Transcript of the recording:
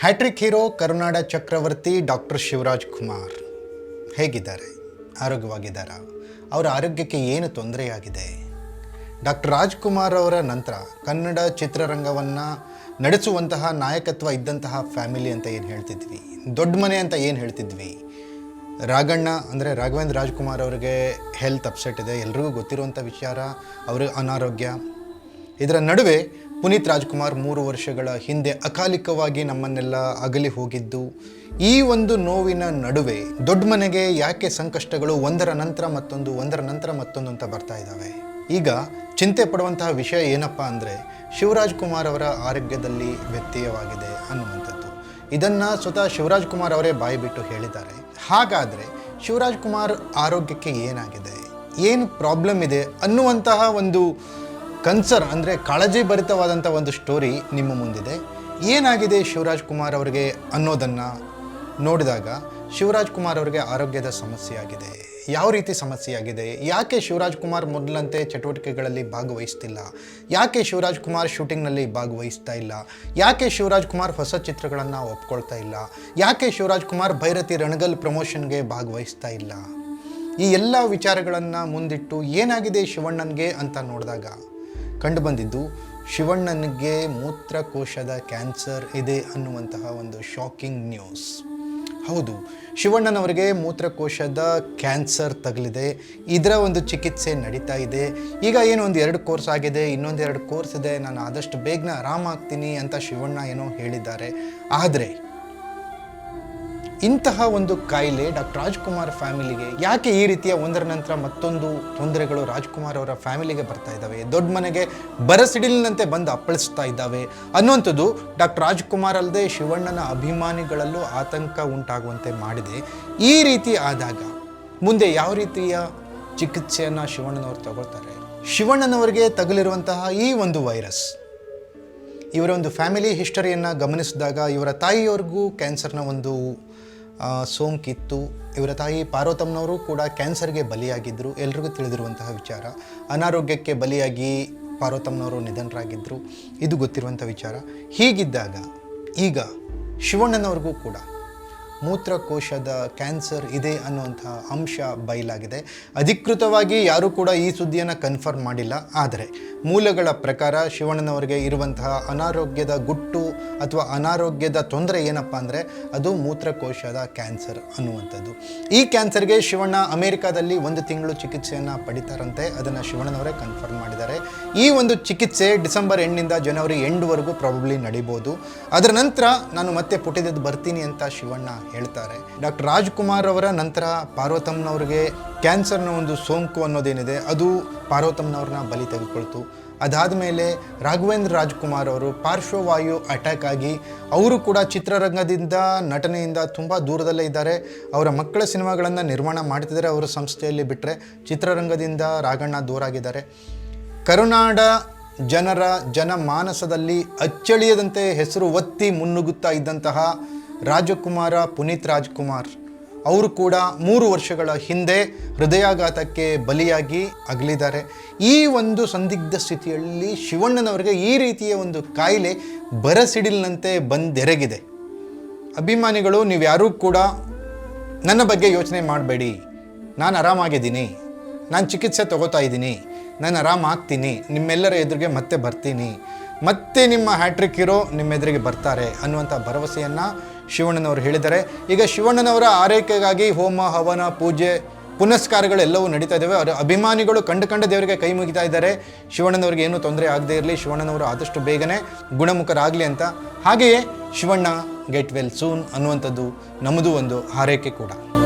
Hat trick hero ಕರುನಾಡ ಚಕ್ರವರ್ತಿ doctor Shivaraj Kumar. ಹೇಗಿದ್ದಾರೆ? ಆರೋಗ್ಯವಾಗಿದ್ದಾರಾ? ಅವರ ಆರೋಗ್ಯಕ್ಕೆ ಏನು ತೊಂದರೆಯಾಗಿದೆ? ಡಾಕ್ಟರ್ ರಾಜ್ಕುಮಾರ್ ಅವರ ನಂತರ ಕನ್ನಡ ಚಿತ್ರರಂಗವನ್ನು ನಡೆಸುವಂತಹ ನಾಯಕತ್ವ ಇದ್ದಂತಹ ಫ್ಯಾಮಿಲಿ ಅಂತ ಏನು ಹೇಳ್ತಿದ್ವಿ? ದೊಡ್ಡ ಮನೆ ಅಂತ ಏನು ಹೇಳ್ತಿದ್ವಿ? ರಾಘಣ್ಣ ಅಂದರೆ ರಾಘವೇಂದ್ರ ರಾಜ್ಕುಮಾರ್ ಅವರಿಗೆ ಹೆಲ್ತ್ ಅಪ್ಸೆಟ್ ಇದೆ. ಎಲ್ರಿಗೂ ಗೊತ್ತಿರುವಂಥ ವಿಚಾರ. ಅವ್ರಿಗೆ ಅನಾರೋಗ್ಯ. ಇದರ ನಡುವೆ ಪುನೀತ್ ರಾಜ್ಕುಮಾರ್ ಮೂರು ವರ್ಷಗಳ ಹಿಂದೆ ಅಕಾಲಿಕವಾಗಿ ನಮ್ಮನ್ನೆಲ್ಲ ಅಗಲಿ ಹೋಗಿದ್ದು, ಈ ಒಂದು ನೋವಿನ ನಡುವೆ ದೊಡ್ಡ ಮನೆಗೆ ಯಾಕೆ ಸಂಕಷ್ಟಗಳು ಒಂದರ ನಂತರ ಮತ್ತೊಂದು, ಒಂದರ ನಂತರ ಮತ್ತೊಂದು ಅಂತ ಬರ್ತಾ ಇದ್ದಾವೆ? ಈಗ ಚಿಂತೆ ಪಡುವಂತಹ ವಿಷಯ ಏನಪ್ಪ ಅಂದರೆ, ಶಿವರಾಜ್ ಕುಮಾರ್ ಅವರ ಆರೋಗ್ಯದಲ್ಲಿ ವ್ಯತ್ಯಯವಾಗಿದೆ ಅನ್ನುವಂಥದ್ದು. ಇದನ್ನು ಸ್ವತಃ ಶಿವರಾಜ್ ಕುಮಾರ್ ಅವರೇ ಬಾಯಿ ಬಿಟ್ಟು ಹೇಳಿದ್ದಾರೆ. ಹಾಗಾದರೆ ಶಿವರಾಜ್ ಕುಮಾರ್ ಆರೋಗ್ಯಕ್ಕೆ ಏನಾಗಿದೆ? ಏನು ಪ್ರಾಬ್ಲಮ್ ಇದೆ ಅನ್ನುವಂತಹ ಒಂದು ಕನ್ಸರ್ ಅಂದರೆ ಕಾಳಜಿ ಭರಿತವಾದಂಥ ಒಂದು ಸ್ಟೋರಿ ನಿಮ್ಮ ಮುಂದಿದೆ. ಏನಾಗಿದೆ ಶಿವರಾಜ್ ಕುಮಾರ್ ಅವರಿಗೆ ಅನ್ನೋದನ್ನು ನೋಡಿದಾಗ ಶಿವರಾಜ್ ಕುಮಾರ್ ಅವರಿಗೆ ಆರೋಗ್ಯದ ಸಮಸ್ಯೆ ಆಗಿದೆ. ಯಾವ ರೀತಿ ಸಮಸ್ಯೆ ಆಗಿದೆ? ಯಾಕೆ ಶಿವರಾಜ್ ಕುಮಾರ್ ಮೊದಲಂತೆ ಚಟುವಟಿಕೆಗಳಲ್ಲಿ ಭಾಗವಹಿಸ್ತಿಲ್ಲ? ಯಾಕೆ ಶಿವರಾಜ್ ಕುಮಾರ್ ಶೂಟಿಂಗ್ನಲ್ಲಿ ಭಾಗವಹಿಸ್ತಾ ಇಲ್ಲ? ಯಾಕೆ ಶಿವರಾಜ್ ಕುಮಾರ್ ಹೊಸ ಚಿತ್ರಗಳನ್ನು ಒಪ್ಕೊಳ್ತಾ ಇಲ್ಲ? ಯಾಕೆ ಶಿವರಾಜ್ ಕುಮಾರ್ ಭೈರತಿ ರಣಗಲ್ ಪ್ರಮೋಷನ್ಗೆ ಭಾಗವಹಿಸ್ತಾ ಇಲ್ಲ? ಈ ಎಲ್ಲ ವಿಚಾರಗಳನ್ನು ಮುಂದಿಟ್ಟು ಏನಾಗಿದೆ ಶಿವಣ್ಣನಿಗೆ ಅಂತ ನೋಡಿದಾಗ ಕಂಡುಬಂದಿದ್ದು ಶಿವಣ್ಣನಿಗೆ ಮೂತ್ರಕೋಶದ ಕ್ಯಾನ್ಸರ್ ಇದೆ ಅನ್ನುವಂತಹ ಒಂದು ಶಾಕಿಂಗ್ ನ್ಯೂಸ್ ಹೌದು, ಶಿವಣ್ಣನವರಿಗೆ ಮೂತ್ರಕೋಶದ ಕ್ಯಾನ್ಸರ್ ತಗಲಿದೆ. ಇದರ ಒಂದು ಚಿಕಿತ್ಸೆ ನಡೀತಾ ಇದೆ. ಈಗ ಏನು ಒಂದು ಎರಡು ಕೋರ್ಸ್ ಆಗಿದೆ ಇನ್ನೊಂದು ಎರಡು ಕೋರ್ಸ್ ಇದೆ. ನಾನು ಆದಷ್ಟು ಬೇಗನೆ ಆರಾಮಾಗ್ತೀನಿ ಅಂತ ಶಿವಣ್ಣ ಏನೋ ಹೇಳಿದ್ದಾರೆ. ಆದರೆ ಇಂತಹ ಒಂದು ಕಾಯಿಲೆ ಡಾಕ್ಟರ್ ರಾಜ್ಕುಮಾರ್ ಫ್ಯಾಮಿಲಿಗೆ ಯಾಕೆ ಈ ರೀತಿಯ ಒಂದರ ನಂತರ ಮತ್ತೊಂದು ತೊಂದರೆಗಳು ರಾಜ್ಕುಮಾರ್ ಅವರ ಫ್ಯಾಮಿಲಿಗೆ ಬರ್ತಾ ಇದ್ದಾವೆ? ದೊಡ್ಡ ಮನೆಗೆ ಬರಸಿಡಿಲಿನಂತೆ ಬಂದು ಅಪ್ಪಳಿಸ್ತಾ ಇದ್ದಾವೆ. ಅನ್ನುವಂಥದ್ದು ಡಾಕ್ಟರ್ ರಾಜ್ಕುಮಾರ್ ಅಲ್ಲದೆ ಶಿವಣ್ಣನ ಅಭಿಮಾನಿಗಳಲ್ಲೂ ಆತಂಕ ಉಂಟಾಗುವಂತೆ ಮಾಡಿದೆ. ಈ ರೀತಿ ಆದಾಗ ಮುಂದೆ ಯಾವ ರೀತಿಯ ಚಿಕಿತ್ಸೆಯನ್ನು ಶಿವಣ್ಣನವರು ತಗೊಳ್ತಾರೆ? ಶಿವಣ್ಣನವರಿಗೆ ತಗುಲಿರುವಂತಹ ಈ ಒಂದು ವೈರಸ್, ಇವರ ಒಂದು ಫ್ಯಾಮಿಲಿ ಹಿಸ್ಟರಿಯನ್ನು ಗಮನಿಸಿದಾಗ ಇವರ ತಾಯಿಯವ್ರಿಗೂ ಕ್ಯಾನ್ಸರ್ನ ಒಂದು ಸೋಂಕಿತ್ತು. ಇವರ ತಾಯಿ ಪಾರ್ವತಮ್ಮನವರು ಕೂಡ ಕ್ಯಾನ್ಸರ್ಗೆ ಬಲಿಯಾಗಿದ್ದರು ಎಲ್ರಿಗೂ ತಿಳಿದಿರುವಂತಹ ವಿಚಾರ. ಅನಾರೋಗ್ಯಕ್ಕೆ ಬಲಿಯಾಗಿ ಪಾರ್ವತಮ್ಮನವರು ನಿಧನರಾಗಿದ್ದರು ಇದು ಗೊತ್ತಿರುವಂಥ ವಿಚಾರ. ಹೀಗಿದ್ದಾಗ ಈಗ ಶಿವಣ್ಣನವ್ರಿಗೂ ಕೂಡ ಮೂತ್ರಕೋಶದ ಕ್ಯಾನ್ಸರ್ ಇದೆ ಅನ್ನುವಂತಹ ಅಂಶ ಬಯಲಾಗಿದೆ. ಅಧಿಕೃತವಾಗಿ ಯಾರೂ ಕೂಡ ಈ ಸುದ್ದಿಯನ್ನು ಕನ್ಫರ್ಮ್ ಮಾಡಿಲ್ಲ. ಆದರೆ ಮೂಲಗಳ ಪ್ರಕಾರ ಶಿವಣ್ಣನವರಿಗೆ ಇರುವಂತಹ ಅನಾರೋಗ್ಯದ ಗುಟ್ಟು ಅಥವಾ ಅನಾರೋಗ್ಯದ ತೊಂದರೆ ಏನಪ್ಪ ಅಂದರೆ ಅದು ಮೂತ್ರಕೋಶದ ಕ್ಯಾನ್ಸರ್ ಅನ್ನುವಂಥದ್ದು. ಈ ಕ್ಯಾನ್ಸರ್ಗೆ ಶಿವಣ್ಣ ಅಮೆರಿಕಾದಲ್ಲಿ ಒಂದು ತಿಂಗಳು ಚಿಕಿತ್ಸೆಯನ್ನು ಪಡಿತಾರಂತೆ. ಅದನ್ನು ಶಿವಣ್ಣನವರೇ ಕನ್ಫರ್ಮ್ ಮಾಡಿದ್ದಾರೆ. ಈ ಒಂದು ಚಿಕಿತ್ಸೆ ಡಿಸೆಂಬರ್ ಎಂಡಿಂದ ಜನವರಿ ಎಂಡ್ವರೆಗೂ ಪ್ರಾಬಬ್ಲಿ ನಡೀಬೋದು. ಅದರ ನಂತರ ನಾನು ಮತ್ತೆ ಪುಟಿದದ್ದು ಬರ್ತೀನಿ ಅಂತ ಶಿವಣ್ಣ ಹೇಳ್ತಾರೆ. ಡಾಕ್ಟರ್ ರಾಜ್ಕುಮಾರ್ ಅವರ ನಂತರ ಪಾರ್ವತಮ್ಮನವ್ರಿಗೆ ಕ್ಯಾನ್ಸರ್ನ ಒಂದು ಸೋಂಕು ಅನ್ನೋದೇನಿದೆ, ಅದು ಪಾರ್ವತಮ್ಮನವ್ರನ್ನ ಬಲಿ ತೆಗೆದುಕೊಳ್ತು. ಅದಾದ ಮೇಲೆ ರಾಘವೇಂದ್ರ ರಾಜ್ಕುಮಾರ್ ಅವರು ಪಾರ್ಶ್ವವಾಯು ಅಟ್ಯಾಕ್ ಆಗಿ ಅವರು ಕೂಡ ಚಿತ್ರರಂಗದಿಂದ ನಟನೆಯಿಂದ ತುಂಬ ದೂರದಲ್ಲೇ ಇದ್ದಾರೆ. ಅವರ ಮಕ್ಕಳ ಸಿನಿಮಾಗಳನ್ನು ನಿರ್ಮಾಣ ಮಾಡ್ತಿದ್ದಾರೆ ಅವರ ಸಂಸ್ಥೆಯಲ್ಲಿ ಬಿಟ್ಟರೆ ಚಿತ್ರರಂಗದಿಂದ ರಾಘಣ್ಣ ದೂರ ಆಗಿದ್ದಾರೆ ಕರುನಾಡ ಜನರ ಜನಮಾನಸದಲ್ಲಿ ಅಚ್ಚಳಿಯದಂತೆ ಹೆಸರು ಒತ್ತಿ ಮುನ್ನುಗ್ಗುತ್ತಾ ಇದ್ದಂತಹ ರಾಜಕುಮಾರ ಪುನೀತ್ ರಾಜ್ಕುಮಾರ್. ಅವರು ಕೂಡ ಮೂರು ವರ್ಷಗಳ ಹಿಂದೆ ಹೃದಯಾಘಾತಕ್ಕೆ ಬಲಿಯಾಗಿ ಅಗಲಿದ್ದಾರೆ. ಈ ಒಂದು ಸಂದಿಗ್ಧ ಸ್ಥಿತಿಯಲ್ಲಿ ಶಿವಣ್ಣನವರಿಗೆ ಈ ರೀತಿಯ ಒಂದು ಕಾಯಿಲೆ ಬರಸಿಡಿಲಿನಂತೆ ಬಂದೆರಗಿದೆ. ಅಭಿಮಾನಿಗಳು, ನೀವು ಯಾರೂ ಕೂಡ ನನ್ನ ಬಗ್ಗೆ ಯೋಚನೆ ಮಾಡಬೇಡಿ. ನಾನು ಆರಾಮಾಗಿದ್ದೀನಿ. ನಾನು ಚಿಕಿತ್ಸೆ ತಗೋತಾ ಇದ್ದೀನಿ. ನಾನು ಆರಾಮಾಗ್ತೀನಿ ನಿಮ್ಮೆಲ್ಲರ ಎದುರಿಗೆ ಮತ್ತೆ ಬರ್ತೀನಿ. ಮತ್ತೆ ನಿಮ್ಮ ಹ್ಯಾಟ್ರಿಕ್ ಇರೋ ನಿಮ್ಮ ಎದುರಿಗೆ ಬರ್ತಾರೆ ಅನ್ನುವಂಥ ಭರವಸೆಯನ್ನು ಶಿವಣ್ಣನವರು ಹೇಳಿದ್ದಾರೆ. ಈಗ ಶಿವಣ್ಣನವರ ಆರೈಕೆಗಾಗಿ ಹೋಮ, ಹವನ, ಪೂಜೆ, ಪುನಸ್ಕಾರಗಳೆಲ್ಲವೂ ನಡೀತಾ ಇದ್ದಾವೆ ಅವರ ಅಭಿಮಾನಿಗಳು ಕಂಡು ಕಂಡ ದೇವರಿಗೆ ಕೈ ಮುಗಿತಾ ಇದ್ದಾರೆ. ಶಿವಣ್ಣನವ್ರಿಗೆ ಏನೂ ತೊಂದರೆ ಆಗದೇ ಇರಲಿ. ಶಿವಣ್ಣನವರು ಆದಷ್ಟು ಬೇಗನೆ ಗುಣಮುಖರಾಗಲಿ ಅಂತ. ಹಾಗೆಯೇ ಶಿವಣ್ಣ, ಗೆಟ್ ವೆಲ್ ಸೂನ್ ಅನ್ನುವಂಥದ್ದು ನಮ್ಮದು ಒಂದು ಹಾರೈಕೆ ಕೂಡ.